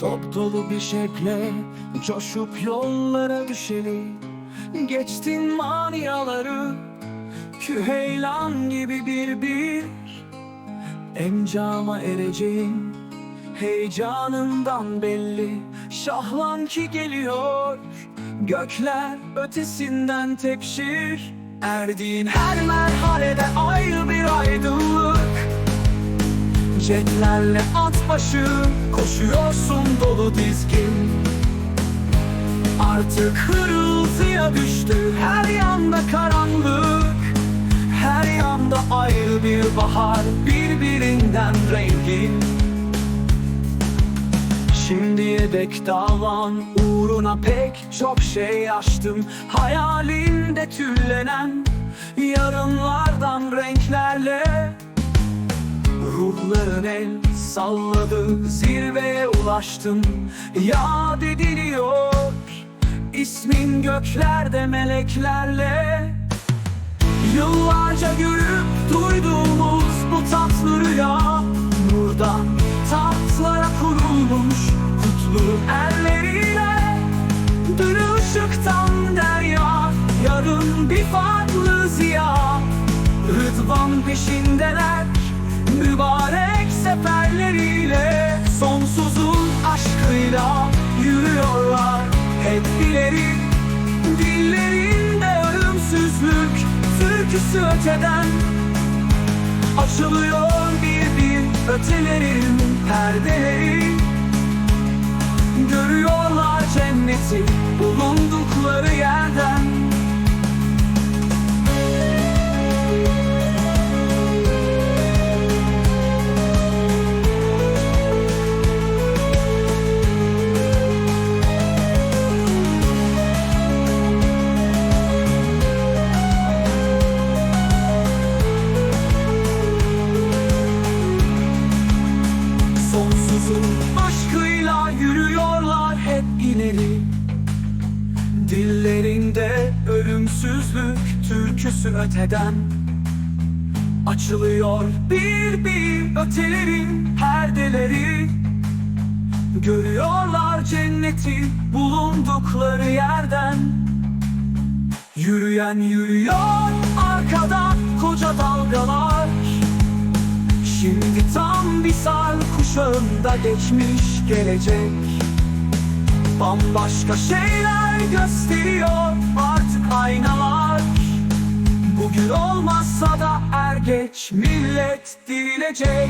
Dop dolu bir şekle Coşup yollara düşeli. Geçtin maniyaları Küheylan gibi bir bir. Encama ereceğin Heyecanından belli. Şahlan ki geliyor Gökler ötesinden tepşir. Erdiğin her merhalede ayrı bir aydınlık. Jetlerle at başı Koşuyorsun dolu dizgin. Artık hırıltıya düştü Her yanda karanlık. Her yanda ayrı bir bahar Birbirinden rengin Şimdiye dek davan uğruna pek çok şey yaştım Hayalinde tüllenen yarınlardan renklerle Ruhların el salladı zirveye ulaştın. Yad ediliyor ismin göklerde meleklerle. Yıllarca görüp duyduğumuz bu tatlı rüya Nurdan tahtlara kurulmuş kutlu elleriyle. Bir ışıktan derya yarın bir farklı ziya. Rıdvan peşindeler mübarek seferleriyle Sonsuzun aşkıyla yürüyorlar hep ileri. Dillerinde ölümsüzlük türküsü öteden Açılıyor bir bir ötelerin perdeleri. Görüyorlar cenneti bulundukları yerden Dillerinde ölümsüzlük türküsü öteden Açılıyor. Bir bir ötelerin perdeleri Görüyorlar cenneti bulundukları yerden. Yürüyen yürüyor arkada koca dalgalar. Şimdi tam bir sar kuşağında geçmiş gelecek Bambaşka şeyler gösteriyor. Artık aynalar Bugün olmazsa da er geç millet dirilecek